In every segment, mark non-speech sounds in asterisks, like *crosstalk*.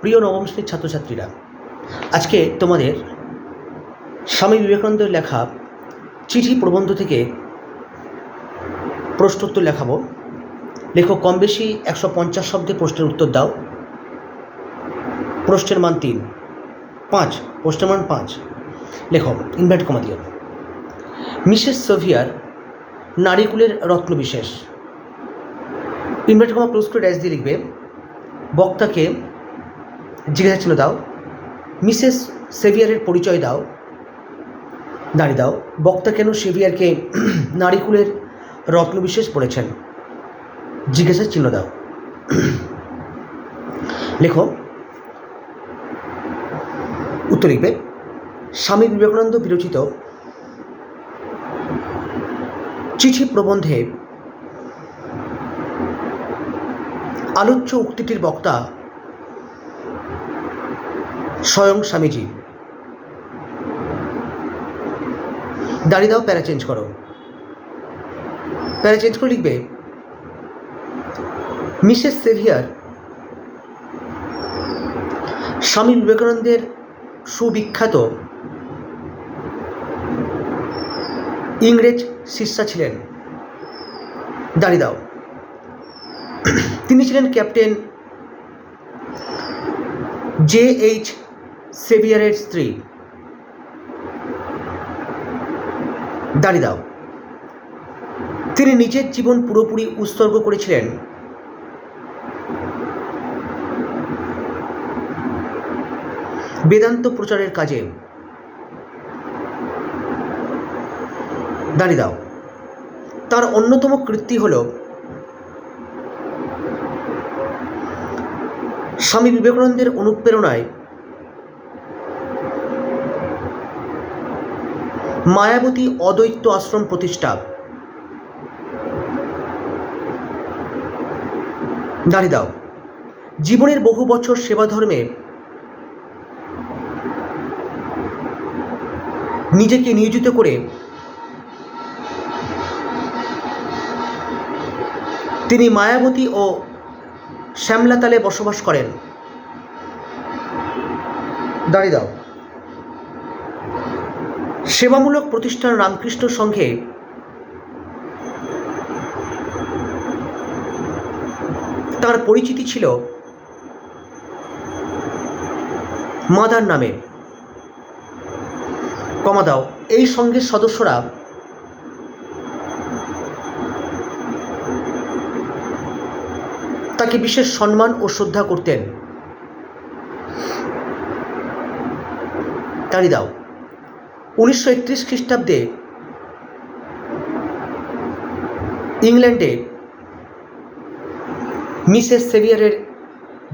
প্রিয় নবম শ্রেণির ছাত্রছাত্রীরা, আজকে তোমাদের স্বামী বিবেকানন্দের লেখা চিঠি প্রবন্ধ থেকে প্রশ্নোত্তর লেখাবো। লেখো কম বেশি একশো পঞ্চাশ শব্দে প্রশ্নের উত্তর দাও। প্রশ্নের মান তিন, পাঁচ, প্রশ্নের মান পাঁচ। লেখো ইনভার্ট কমা দিও। মিসেস সোভিয়ার নারীকুলের রত্নবিশেষ ইনভার্ট কমা ক্লোজ করে ড্যাশ দিয়ে লিখবে, বক্তাকে জিজ্ঞাসা চিহ্ন দাও, মিসেস সেভিয়ারের পরিচয় দাও। দাঁড়িয়ে দাও, বক্তা কেন সেভিয়ারকে *clears throat* নারীকুলের রত্নবিশেষ বলেছেন? জিজ্ঞাসা চিহ্ন দাও। *clears throat* লেখো। উত্তর লিখবে। স্বামী বিবেকানন্দ বিরচিত চিঠি প্রবন্ধে আলোচ্য উক্তিটির বক্তা স্বয়ং স্বামীজি। দাঁড়িয়ে দাও, প্যারা চেঞ্জ করো। প্যারা চেঞ্জ করে লিখবে, মিসেস সেভিয়ার, স্বামী বিবেকানন্দের সুবিখ্যাত ইংরেজ শিষ্যা ছিলেন। দাঁড়িয়ে দাও। তিনি ছিলেন ক্যাপ্টেন জে এইচ সেভিয়ারের স্ত্রী। দাঁড়িয়ে দাও। তিনি নিজের জীবন পুরোপুরি উৎসর্গ করেছিলেন। বেদান্ত প্রচারের কাজে। দাঁড়িয়ে দাও। তার অন্যতম কৃত্তি হল স্বামী বিবেকানন্দের অনুপ্রেরণায় মায়াবতী অদ্বৈত আশ্রম প্রতিষ্ঠা। দাঁড়িয়ে দাও। জীবনের বহু বছর সেবা ধর্মে নিজেকে নিয়োজিত করে তিনি মায়াবতী ও শ্যামলাতালে বসবাস করেন। দাঁড়িয়ে দাও। সেবামূলক প্রতিষ্ঠান রামকৃষ্ণ সংঘে তার পরিচিতি ছিল মাদার নামে। কমা দাও, এই সংঘের সদস্যরা তাকে বিশেষ সম্মান ও শ্রদ্ধা করতেন। তাড়ি দাও। উনিশশো একত্রিশ খ্রিস্টাব্দে ইংল্যান্ডে মিসেস সেভিয়ারের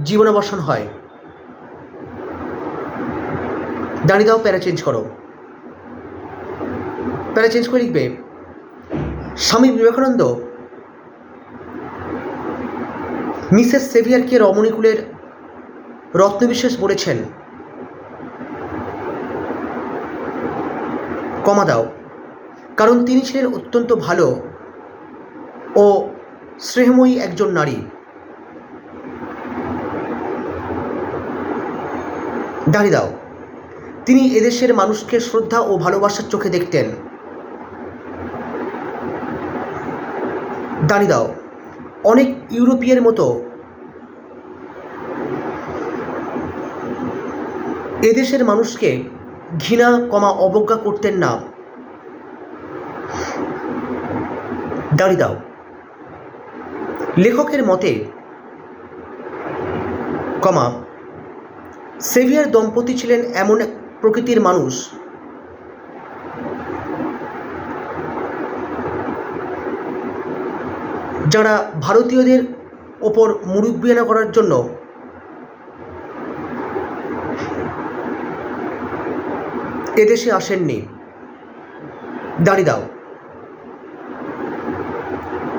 জীবনাবসান হয়। দাঁড়িয়ে দাও, প্যারা চেঞ্জ করো। প্যারা চেঞ্জ করে লিখবে, স্বামী বিবেকানন্দ মিসেস সেভিয়ারকে রমণীকুলের রত্নবিশেষ বলেছেন। কমা দাও। কারণ তিনি ছিলেন অত্যন্ত ভালো ও স্নেহময়ী একজন নারী। দাঁড়িয়ে দাও। তিনি এদেশের মানুষকে শ্রদ্ধা ও ভালোবাসার চোখে দেখতেন। দাঁড়িয়ে দাও। অনেক ইউরোপীয়ের মতো এদেশের মানুষকে ঘৃণা কমা অবজ্ঞা করতেন না। দাঁড়িয়ে দাও। লেখকের মতে, কমা, সেভিয়ার দম্পতি ছিলেন এমন এক প্রকৃতির মানুষ। যারা ভারতীয়দের ওপর মুরুব্বিয়ানা করার জন্য এদেশে আসেননি। দাঁড়িয়ে দাও।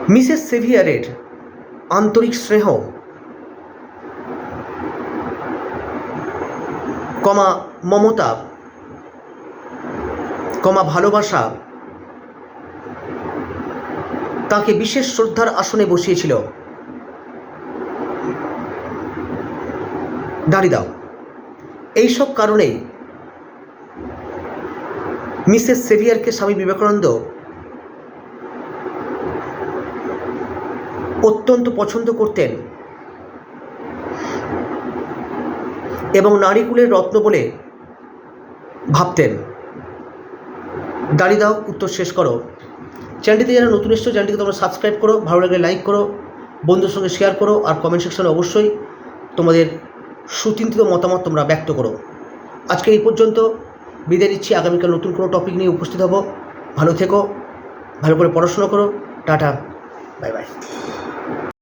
মিসেস সেভিয়ারের আন্তরিক স্নেহ। কমা মমতা। কমা ভালোবাসা। তাকে বিশেষ শ্রদ্ধার আসনে বসিয়েছিল। দাঁড়িয়ে দাও। এইসব কারণেই মিসেস সেভিয়ারকে স্বামী বিবেকানন্দ অত্যন্ত পছন্দ করতেন এবং নারীকুলের রত্ন বলে ভাবতেন। দাঁড়িয়ে দাও, উত্তর শেষ করো। চ্যানেলটিতে যারা নতুন এসছো, চ্যানেলটিকে তোমরা সাবস্ক্রাইব করো, ভালো লাগলে লাইক করো বন্ধুর সঙ্গে শেয়ার করো, আর কমেন্ট সেকশনে অবশ্যই তোমাদের সুচিন্তিত মতামত তোমরা ব্যক্ত করো। আজকে এই পর্যন্ত। বিদায় নিচ্ছি। আগামীকাল নতুন কোনো টপিক নিয়ে উপস্থিত হব। ভালো থেকো, ভালো করে পড়াশোনা করো। Tata, bye bye.